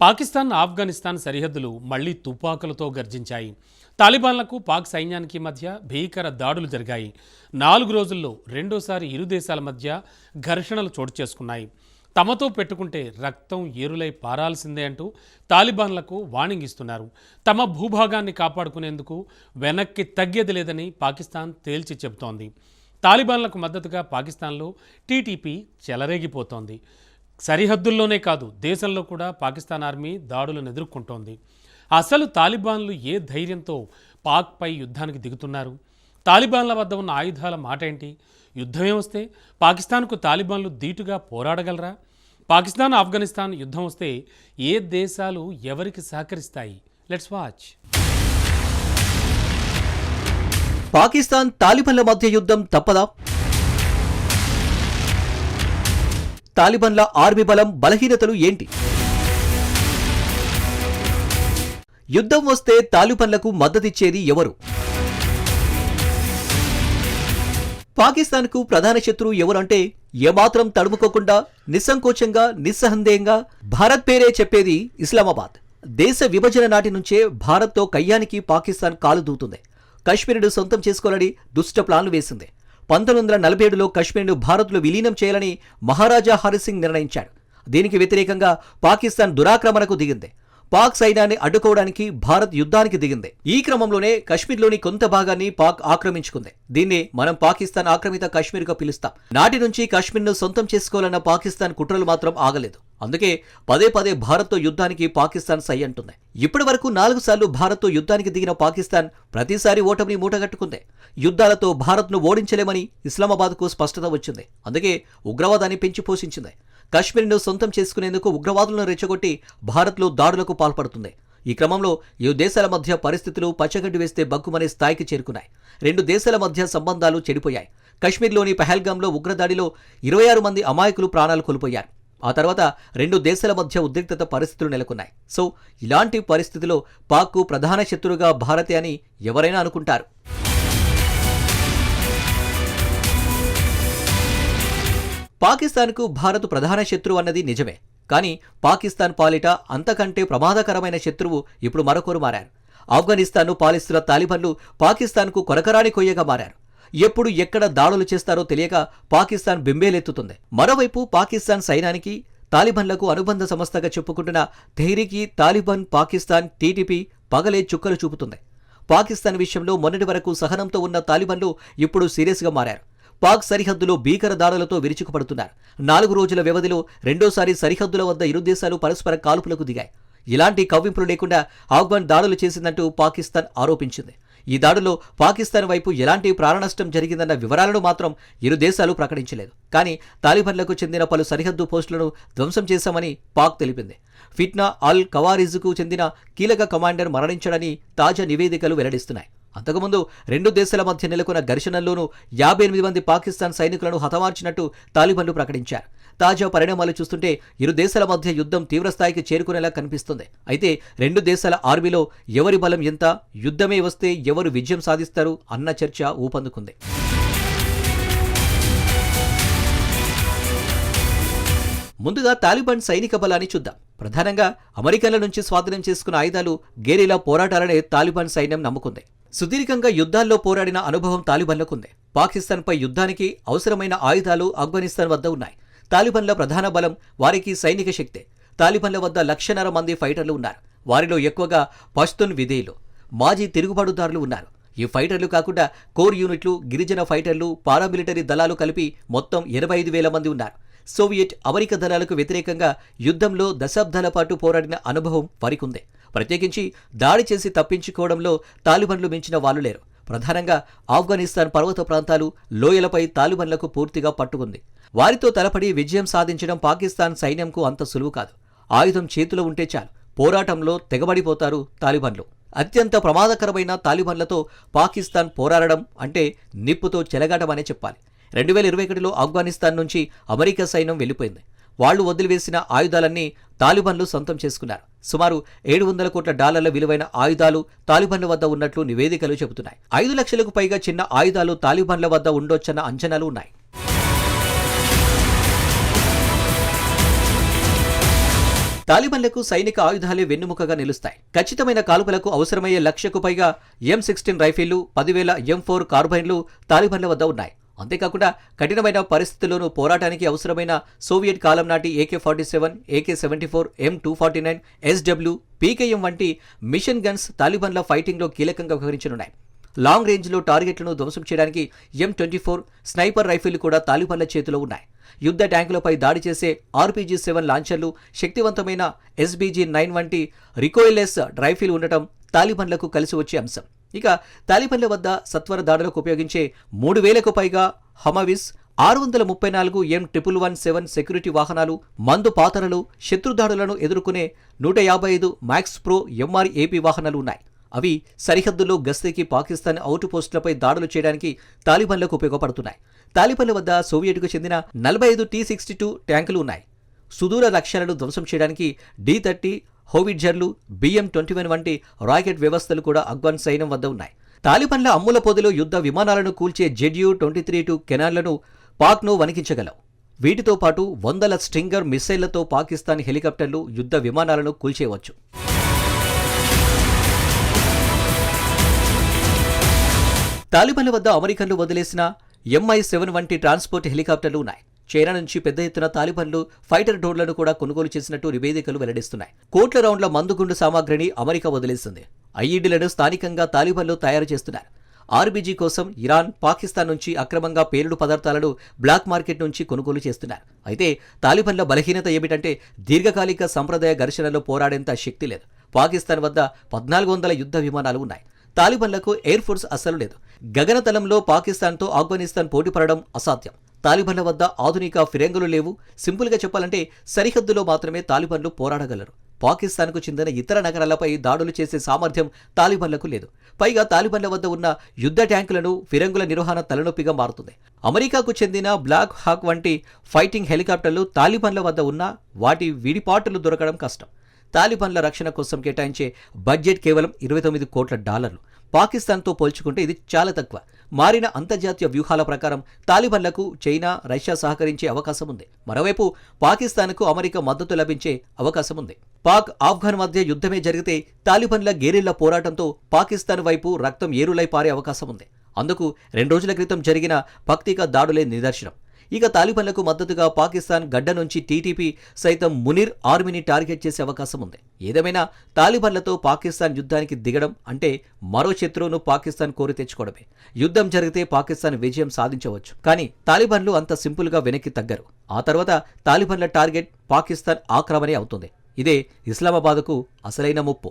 పాకిస్తాన్ ఆఫ్ఘనిస్తాన్ సరిహద్దులు మళ్ళీ తుపాకులతో గర్జించాయి. తాలిబాన్లకు పాక్ సైన్యానికి మధ్య భీకర దాడులు జరిగాయి. నాలుగు రోజుల్లో రెండోసారి ఇరు దేశాల మధ్య ఘర్షణలు చోటు చేసుకున్నాయి. తమతో పెట్టుకుంటే రక్తం ఏరులై పారాల్సిందే అంటూ తాలిబాన్లకు వార్నింగ్ ఇస్తున్నారు. తమ భూభాగాన్ని కాపాడుకునేందుకు వెనక్కి తగ్గేది లేదని పాకిస్తాన్ తేల్చి చెబుతోంది. తాలిబాన్లకు మద్దతుగా పాకిస్తాన్లో టీటీపీ చెలరేగిపోతోంది. సరిహద్దుల్లోనే కాదు దేశంలో కూడా పాకిస్తాన్ ఆర్మీ దాడులను ఎదుర్కొంటోంది. అసలు తాలిబాన్లు ఏ ధైర్యంతో పాక్పై యుద్ధానికి దిగుతున్నారు? తాలిబాన్ల వద్ద ఉన్న ఆయుధాల మాట ఏంటి? యుద్ధమే వస్తే పాకిస్తాన్కు తాలిబాన్లు ధీటుగా పోరాడగలరా? పాకిస్తాన్ ఆఫ్ఘనిస్తాన్ యుద్ధం వస్తే ఏ దేశాలు ఎవరికి సహకరిస్తాయి? Let's watch. పాకిస్తాన్ తాలిబన్ల మధ్య యుద్ధం తప్పదా? తాలిబన్ల ఆర్మీ బలం బలహీనతలు ఏంటి? యుద్ధం వస్తే తాలిబన్లకు మద్దతిచ్చేది ఎవరు? పాకిస్తాన్కు ప్రధాన శత్రువు ఎవరంటే ఏమాత్రం తడుముకోకుండా నిస్సంకోచంగా నిస్సందేహంగా భారత్ పేరే చెప్పేది ఇస్లామాబాద్. దేశ విభజన నాటి నుంచే భారత్తో కయ్యానికి పాకిస్తాన్ కాలు దూతుంది. కశ్మీర్ను సొంతం చేసుకోవాలని దుష్ట ప్లాన్లు వేసింది. పంతొమ్మిది వందల నలభై ఏడులో కశ్మీర్ను భారత్లో విలీనం చేయాలని మహారాజా హరిసింగ్ నిర్ణయించాడు. దీనికి వ్యతిరేకంగా పాకిస్తాన్ దురాక్రమణకు దిగింది. పాక్ సైన్యాన్ని అడ్డుకోవడానికి భారత్ యుద్ధానికి దిగింది. ఈ క్రమంలోనే కశ్మీర్లోని కొంత భాగాన్ని పాక్ ఆక్రమించుకుంది. దీన్ని మనం పాకిస్తాన్ ఆక్రమిత కశ్మీర్గా పిలుస్తాం. నాటి నుంచి కశ్మీర్ను సొంతం చేసుకోవాలన్న పాకిస్తాన్ కుట్రలు మాత్రం ఆగలేదు. అందుకే పదే పదే భారత్తో యుద్ధానికి పాకిస్తాన్ సై అంటుంది. ఇప్పటి వరకు నాలుగు సార్లు భారత్తో యుద్ధానికి దిగిన పాకిస్తాన్ ప్రతిసారి ఓటమిని మూటగట్టుకుంది. యుద్ధాలతో భారత్ను ఓడించలేమని ఇస్లామాబాద్కు స్పష్టత వచ్చింది. అందుకే ఉగ్రవాదాన్ని పెంచి పోషించింది. కశ్మీర్ను సొంతం చేసుకునేందుకు ఉగ్రవాదులను రెచ్చగొట్టి భారత్లో దాడులకు పాల్పడుతుంది. ఈ క్రమంలో ఈ దేశాల మధ్య పరిస్థితులు పచ్చగడ్డి వేస్తే బగ్గుమనే స్థాయికి చేరుకున్నాయి. రెండు దేశాల మధ్య సంబంధాలు చెడిపోయాయి. కశ్మీర్లోని పహల్గామ్లో ఉగ్రదాడిలో ఇరవై ఆరు మంది అమాయకులు ప్రాణాలు కోల్పోయారు. ఆ తర్వాత రెండు దేశాల మధ్య ఉద్రిక్తత పరిస్థితులు నెలకొన్నాయి. సో ఇలాంటి పరిస్థితిలో పాక్కు ప్రధాన శత్రువుగా భారతే అని ఎవరైనా అనుకుంటారు. పాకిస్తాన్కు భారత్ ప్రధాన శత్రువు అన్నది నిజమే. కానీ పాకిస్తాన్ పాలిట అంతకంటే ప్రమాదకరమైన శత్రువు ఇప్పుడు మరొకరు మారారు. ఆఫ్ఘనిస్తాన్ను పాలిస్తున్న తాలిబన్లు పాకిస్తాన్కు కొరకరాని కొయ్యగా మారారు. ఎప్పుడు ఎక్కడ దాడులు చేస్తారో తెలియక పాకిస్తాన్ బింబేలెత్తుతుంది. మరోవైపు పాకిస్తాన్ సైన్యానికి తాలిబన్లకు అనుబంధ సంస్థగా చెప్పుకుంటున్న తెహ్రీకి తాలిబాన్ పాకిస్తాన్ టీటీపీ పగలే చుక్కలు చూపుతుంది. పాకిస్తాన్ విషయంలో మొన్నటి వరకు సహనంతో ఉన్న తాలిబన్లు ఇప్పుడు సీరియస్గా మారారు. పాక్ సరిహద్దులో భీకర దాడులతో విరుచుకుపడుతున్నారు. నాలుగు రోజుల వ్యవధిలో రెండోసారి సరిహద్దుల వద్ద ఇరు దేశాలు పరస్పర కాల్పులకు దిగాయి. ఇలాంటి కవ్వింపులు లేకుండా ఆఫ్ఘన్ దాడులు చేసిందంటూ పాకిస్తాన్ ఆరోపించింది. ఈ దాడులో పాకిస్తాన్ వైపు ఎలాంటి ప్రాణనష్టం జరిగిందన్న వివరాలను మాత్రం ఇరు దేశాలు ప్రకటించలేదు. కానీ తాలిబన్లకు చెందిన పలు సరిహద్దు పోస్టులను ధ్వంసం చేశామని పాక్ తెలిపింది. ఫిట్నా అల్ కవారిజుకు చెందిన కీలక కమాండర్ మరణించడని తాజా నివేదికలు వెల్లడిస్తున్నాయి. అంతకుముందు రెండు దేశాల మధ్య నెలకొన్న ఘర్షణల్లోనూ యాభై ఎనిమిది మంది పాకిస్తాన్ సైనికులను హతమార్చినట్టు తాలిబన్లు ప్రకటించారు. తాజా పరిణామాలు చూస్తుంటే ఇరు దేశాల మధ్య యుద్ధం తీవ్రస్థాయికి చేరుకునేలా కనిపిస్తుంది. అయితే రెండు దేశాల ఆర్మీలో ఎవరి బలం ఎంత యుద్ధమే వస్తే ఎవరు విజయం సాధిస్తారు అన్న చర్చ ఊపందుకుంది. ముందుగా తాలిబాన్ సైనిక బలాన్ని చూద్దాం. ప్రధానంగా అమెరికన్ల నుంచి స్వాధీనం చేసుకున్న ఆయుధాలు గేరిలా పోరాటాలనే తాలిబాన్ సైన్యం నమ్ముకుంది. సుదీర్ఘంగా యుద్ధాల్లో పోరాడిన అనుభవం తాలిబాన్లకుంది పాకిస్తాన్పై యుద్ధానికి అవసరమైన ఆయుధాలు ఆఫ్ఘనిస్తాన్ వద్ద ఉన్నాయి. తాలిబన్ల ప్రధాన బలం వారికి సైనిక శక్తే. తాలిబన్ల వద్ద లక్షన్నర మంది ఫైటర్లు ఉన్నారు. వారిలో ఎక్కువగా పష్తున్ విధేయులు మాజీ తిరుగుబాటుదారులు ఉన్నారు. ఈ ఫైటర్లు కాకుండా కోర్ యూనిట్లు గిరిజన ఫైటర్లు పారామిలిటరీ దళాలు కలిపి మొత్తం ఇరవై ఐదు వేల మంది ఉన్నారు. సోవియట్ అమెరికా దళాలకు వ్యతిరేకంగా యుద్ధంలో దశాబ్దాల పాటు పోరాడిన అనుభవం వారికుంది. ప్రత్యేకించి దాడి చేసి తప్పించుకోవడంలో తాలిబన్లు మించిన వాళ్ళు లేరు. ప్రధానంగా ఆఫ్ఘనిస్తాన్ పర్వత ప్రాంతాలు లోయలపై తాలిబన్లకు పూర్తిగా పట్టుకుంది. వారితో తలపడి విజయం సాధించడం పాకిస్తాన్ సైన్యంకు అంత సులువు కాదు. ఆయుధం చేతిలో ఉంటే చాలు. పోరాటంలో తెగబడిపోతారు తాలిబన్లు. అత్యంత ప్రమాదకరమైన తాలిబన్లతో పాకిస్తాన్ పోరాడడం అంటే నిప్పుతో చెలగాటమనే చెప్పాలి. రెండు వేల ఇరవై ఒకటిలో ఆఫ్ఘనిస్తాన్ నుంచి అమెరికా సైన్యం వెళ్ళిపోయింది వాళ్ళు వదిలివేసిన ఆయుధాలన్నీ తాలిబాన్లు సొంతం చేసుకున్నారు. సుమారు ఏడు వందల కోట్ల డాలర్ల విలువైన ఆయుధాలు తాలిబాన్ల వద్ద ఉన్నట్లు నివేదికలు చెబుతున్నాయి. ఐదు లక్షలకు పైగా చిన్న ఆయుధాలు తాలిబాన్ల వద్ద ఉండొచ్చన్న అంచనాలు ఉన్నాయి. తాలిబన్లకు సైనిక ఆయుధాలే వెన్నుముకగా నిలుస్తాయి. ఖచ్చితమైన కాల్పులకు అవసరమయ్యే లక్షకు పైగా ఎం సిక్స్టీన్ రైఫిళ్ళు పదివేల ఎం ఫోర్ కార్బైన్లు తాలిబన్ల వద్ద ఉన్నాయి. అంతేకాకుండా కఠినమైన పరిస్థితుల్లోనూ పోరాటానికి అవసరమైన సోవియట్ కాలం నాటి AK forty seven AK seventy four M two forty nine SW PKM వంటి మిషన్ గన్స్ తాలిబన్ల ఫైటింగ్లో కీలకంగా వ్యవహరించనున్నాయి. లాంగ్ రేంజ్లో టార్గెట్లను ధ్వంసం చేయడానికి M twenty four sniper rifle కూడా తాలిబన్ల చేతిలో ఉన్నాయి. యుద్ధ ట్యాంకులపై దాడి చేసే ఆర్పీజీ సెవెన్ లాంచర్లు శక్తివంతమైన ఎస్బీజీ నైన్ వంటి రికోయిలెస్ రైఫిల్ ఉండటం తాలిబన్లకు కలిసి వచ్చే అంశం. ఇక తాలిబన్ల వద్ద సత్వర దాడులకు ఉపయోగించే మూడు వేలకు పైగా హమవిస్ ఆరు వందల ముప్పై నాలుగు M triple one seven security వాహనాలు మందు పాతరలు శత్రుదాడులను ఎదుర్కొనే నూట యాభై ఐదు మ్యాక్స్ ప్రో ఎంఆర్ఏపీ వాహనాలు ఉన్నాయి. అవి సరిహద్దులో గస్తీకి పాకిస్తాన్ అవుట్ పోస్టులపై దాడులు చేయడానికి తాలిబన్లకు ఉపయోగపడుతున్నాయి. తాలిబన్ల వద్ద సోవియట్కు చెందిన నలభై ఐదు టీ సిక్స్టీ టూ ట్యాంకులు ఉన్నాయి. సుదూర లక్ష్యాలను ధ్వంసం చేయడానికి డి థర్టీ హోవిడ్జర్లు బిఎం ట్వంటీ వన్ వంటి రాకెట్ వ్యవస్థలు కూడా అఫ్ఘాన్ సైన్యం వద్ద ఉన్నాయి. తాలిబన్ల అమ్ముల పొదిలో యుద్ధ విమానాలను కూల్చే జెడ్యూ ట్వంటీ త్రీ టూ కెనాన్లను పాక్ను వణికించగలవు. వీటితో పాటు వందల స్ట్రింగర్ మిసైళ్ళతో పాకిస్తాన్ హెలికాప్టర్లు యుద్ధ విమానాలను కూల్చేయవచ్చు. తాలిబాన్ల వద్ద అమెరికన్లు వదిలేసిన ఎంఐ సెవెన్ వంటి ట్రాన్స్పోర్ట్ హెలికాప్టర్లు ఉన్నాయి. చైనా నుంచి పెద్ద ఎత్తున తాలిబాన్లు ఫైటర్ డ్రోన్లను కూడా కొనుగోలు చేసినట్టు నివేదికలు వెల్లడిస్తున్నాయి. కోట్ల రౌండ్ల మందుగుండు సామాగ్రిని అమెరికా వదిలేసింది. ఐఈడీలను స్థానికంగా తాలిబాన్లు తయారు చేస్తున్నారు. ఆర్బీజీ కోసం ఇరాన్ పాకిస్తాన్ నుంచి అక్రమంగా పేలుడు పదార్థాలను బ్లాక్ మార్కెట్ నుంచి కొనుగోలు చేస్తున్నారు. అయితే తాలిబాన్ల బలహీనత ఏమిటంటే దీర్ఘకాలిక సంప్రదాయ ఘర్షణలో పోరాడేంత శక్తి లేదు. పాకిస్తాన్ వద్ద పద్నాలుగు వందల యుద్ధ విమానాలు ఉన్నాయి. తాలిబన్లకు ఎయిర్ ఫోర్స్ అస్సలు లేదు. గగనతలంలో పాకిస్తాన్తో ఆఫ్ఘనిస్తాన్ పోటీపడడం అసాధ్యం. తాలిబన్ల వద్ద ఆధునిక ఫిరంగులు లేవు. సింపుల్గా చెప్పాలంటే సరిహద్దులో మాత్రమే తాలిబన్లు పోరాడగలరు. పాకిస్తాన్కు చెందిన ఇతర నగరాలపై దాడులు చేసే సామర్థ్యం తాలిబన్లకు లేదు. పైగా తాలిబన్ల వద్ద ఉన్న యుద్ధ ట్యాంకులను ఫిరంగుల నిర్వహణ తలనొప్పిగా మారుతుంది. అమెరికాకు చెందిన బ్లాక్ హాక్ వంటి ఫైటింగ్ హెలికాప్టర్లు తాలిబన్ల వద్ద ఉన్న వాటి విడిపాటులు దొరకడం కష్టం. తాలిబాన్ల రక్షణ కోసం కేటాయించే బడ్జెట్ కేవలం ఇరవై తొమ్మిది కోట్ల డాలర్లు. పాకిస్తాన్తో పోల్చుకుంటే ఇది చాలా తక్కువ. మారిన అంతర్జాతీయ వ్యూహాల ప్రకారం తాలిబన్లకు చైనా రష్యా సహకరించే అవకాశం ఉంది. మరోవైపు పాకిస్తాన్కు అమెరికా మద్దతు లభించే అవకాశం ఉంది. పాక్ ఆఫ్ఘన్ మధ్య యుద్ధమే జరిగితే తాలిబన్ల గేరిళ్ళ పోరాటంతో పాకిస్తాన్ వైపు రక్తం ఏరులై పారే అవకాశం ఉంది. అందుకు రెండు రోజుల క్రితం జరిగిన భక్తిక దాడులే నిదర్శనం. ఇక తాలిబన్లకు మద్దతుగా పాకిస్తాన్ గడ్డ నుంచి టీటీపీ సైతం మునిర్ ఆర్మీని టార్గెట్ చేసే అవకాశం ఉంది. ఏదేమైనా తాలిబన్లతో పాకిస్తాన్ యుద్ధానికి దిగడం అంటే మరో శత్రువును పాకిస్తాన్ కోరి తెచ్చుకోవడమే. యుద్ధం జరిగితే పాకిస్తాన్ విజయం సాధించవచ్చు. కానీ తాలిబన్లు అంత సింపుల్గా వెనక్కి తగ్గరు. ఆ తర్వాత తాలిబన్ల టార్గెట్ పాకిస్తాన్ ఆక్రమణే అవుతుంది. ఇదే ఇస్లామాబాద్కు అసలైన ముప్పు.